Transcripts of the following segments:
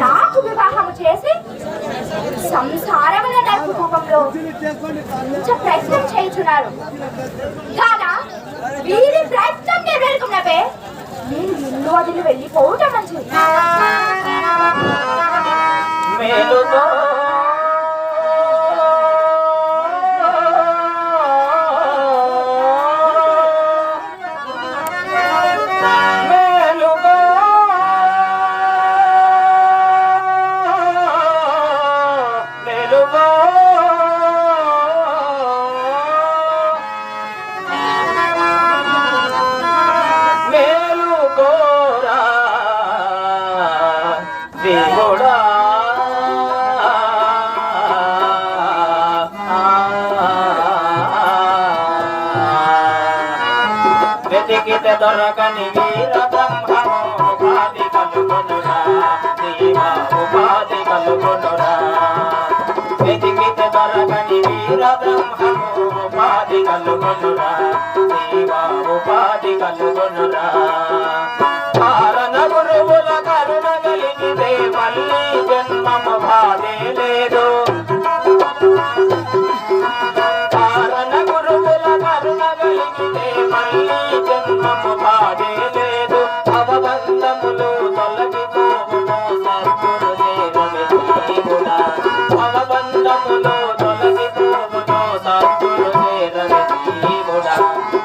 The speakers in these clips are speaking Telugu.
నాకు వివాహము చేసి సంసారముల నలుపు రూపంలో ప్రయత్నం చేయుచున్నారు. కాదా? వీరి ప్రయత్నం నెరవేరుకున్నవే ఇల్లు వదిలి దొరకని వీర బ్రహ్మము ఉపాధి కలుగునురా దేవ ఉపాధి కలుగునురా వెతికితే దొరకని వీర బ్రహ్మము ఉపాధి కలుగునురా దేవ ఉపాధి కలుగునురా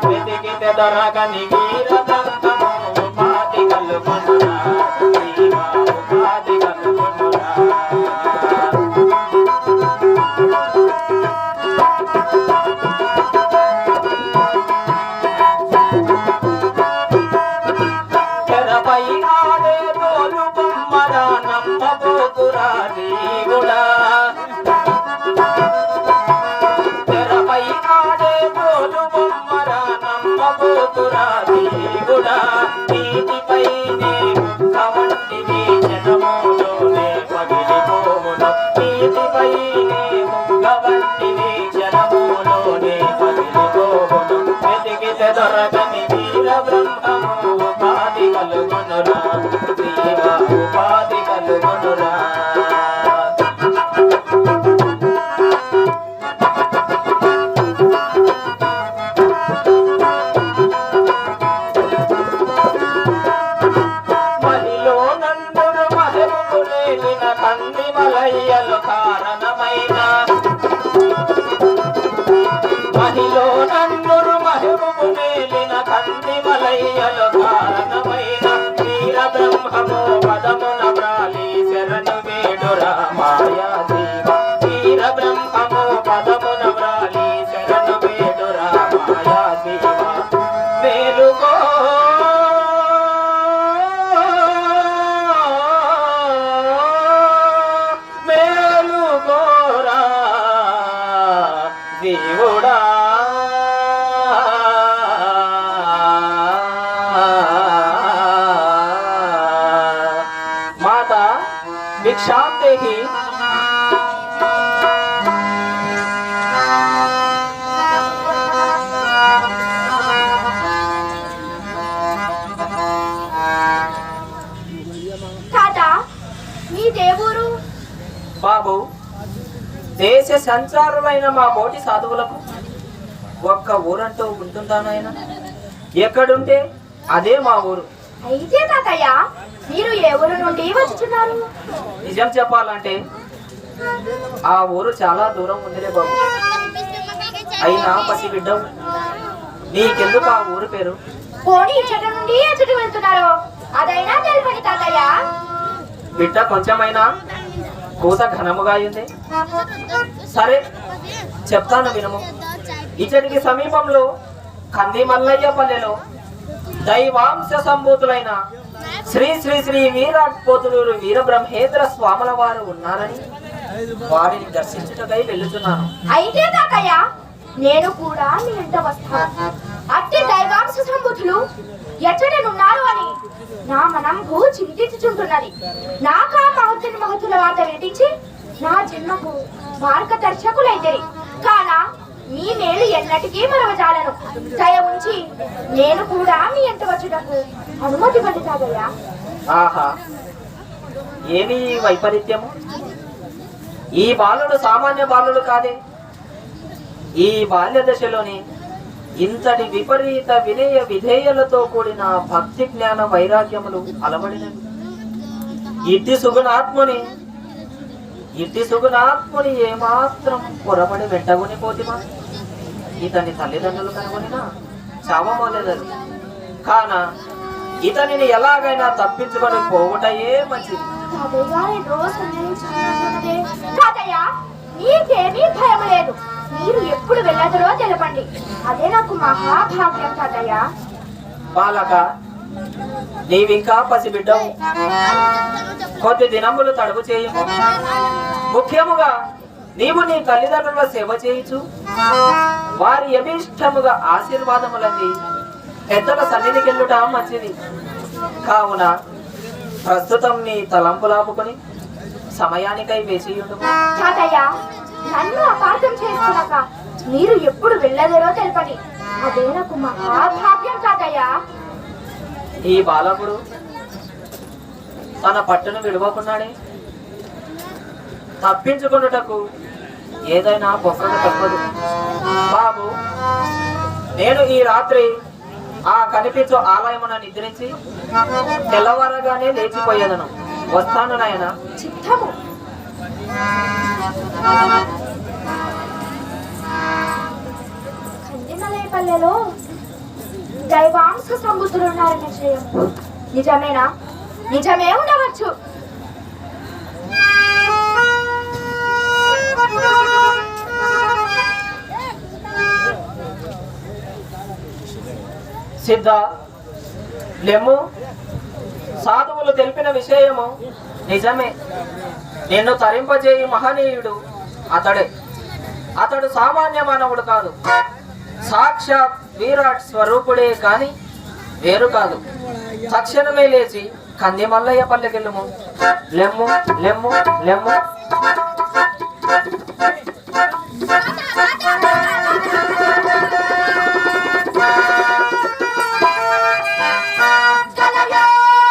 వెతికితే దొరకని ఉపాధి ఉపాధి తెరపై ఆడే తోలు బొమ్మరా నమ్మబోతురా దేవుడా తెరపై ఆడే తోలు నమ్మబోతురా దేవుడా కంది వీర బ్రహ్మము పదమున బ్రాలి శరణు వేడురా మాయా వీర బ్రహ్మము భిక్షాం దేహి బాబు దేశ సంచారులైన మా బోటి సాధువులకు ఒక్క ఊరంటూ ఉంటుందానాయన ఎక్కడుంటే అదే మా ఊరు. అయితే తాతయ్య ఊరు నుండి నిజం చెప్పాలంటే ఆ ఊరు చాలా దూరం ఉందిలే బాబు. అయినా పసి బిడ్డ నీకెందుకు ఆ ఊరు పేరు? పోనీ ఇచ్చట నుండి ఎచ్చటి వెళ్తున్నారు? అదైనా తెలుపని తాతయ్య. బిడ్డ కొంచెమైనా కూత ఘనముగా ఉంది సరే చెప్తాను వినము. ఇచ్చటికి సమీపంలో కంది మల్లయ్య పల్లెలో దైవాంశ సంభూతులైన శ్రీ శ్రీ శ్రీ వీరాట్ పోతులూరు వీరబ్రహ్మేంద్ర స్వాముల వారు ఉన్నారని వారిని దర్శించుటకై వెళ్ళుతున్నాను అయితే తాతయ్య నేను కూడా మీ ఇంట వస్తాను. అట్టి దైవాంశ సంబుద్ధులు ఎచ్చటనున్నారు అని నా మనంకు చింతించుచుంటున్నది. నాకు ఆ మహతుని మహతుల వార్త వినిపించి నా జన్మకు మార్గదర్శకులైతే కానా ఈ మేలు ఎన్నటికీ మరవజాలను. దయ ఉంచి నేను కూడా మీ ఎంట వచ్చుటకు అనుమతి పొందుతాదయ్యా ఆహా. ఏమి వైపరీత్యము? ఈ బాలుడు సామాన్య బాలుడు కాదే. ఈ బాల్య దశలోని ఇంతటి విపరీత వినయ విధేయులతో కూడిన భక్తి జ్ఞాన వైరాగ్యములు అలవడినవి. ఇట్టి సుగుణాత్ముని ఇట్టి సుగుణాత్ముని ఏమాత్రం పొరబడి వెంటగొని పోతిమా? ఇతని తల్లిదండ్రులు కనుగొనినా? చావమోలేదరు కాన ఇతనిని ఎలాగైనా తప్పించుకొని పోవుటయే మంచిది. నీకేమీ భయం లేదు. మీరు ఎప్పుడు వెళ్ళదరో తెలపండి. అదే నాకు మహాభాగ్యం తాతయ్య బాలక నీవింకా పసిబిడ్డవు. కొద్ది దినములు తడుపు చేయము. ముఖ్యముగా నీవు నీ తల్లిదండ్రుల సేవ చేయుచు వారి యథిష్టముగా ఆశీర్వాదములంది పెద్దల సన్నిధికెళ్ళుట మంచిది. కావున ప్రస్తుతం నీ తలంపులాపుకొని సమయానికై వేచి నన్ను అపార్థం చేసుకున్నాక మీరు ఎప్పుడు వెళ్ళదరో తెలపండి. అదే నాకు మహాభాగ్యం తాతయ్య. ఈ బాలకుడు తన పట్టును విడవకున్నాడే తప్పించుకున్నటకు ఏదైనా బొక్కలు తప్పదు. బాబు నేను ఈ రాత్రి ఆ కనిపించు ఆలయమున నిద్రించి తెల్లవారగానే లేచిపోయేదను. వస్తాను నాయన. చిత్తము. కందిమలైపల్లెలో దైవాంశ సంబుద్ధులు ఉన్నారని నిజమేనా? నిజమే ఉండవచ్చు సిద్ధ లెమ్ము సాధువులు తెలిపిన విషయము నిజమే. నిన్ను తరింపజేయి మహనీయుడు అతడే. అతడు సామాన్య మానవుడు కాదు. సాక్షాత్ విరాట్ స్వరూపుడే కాని వేరు కాదు. తక్షణమే లేచి కంది మల్లయ్య పల్లెకెళ్ళము. లెమ్ము లెమ్ము లెమ్ము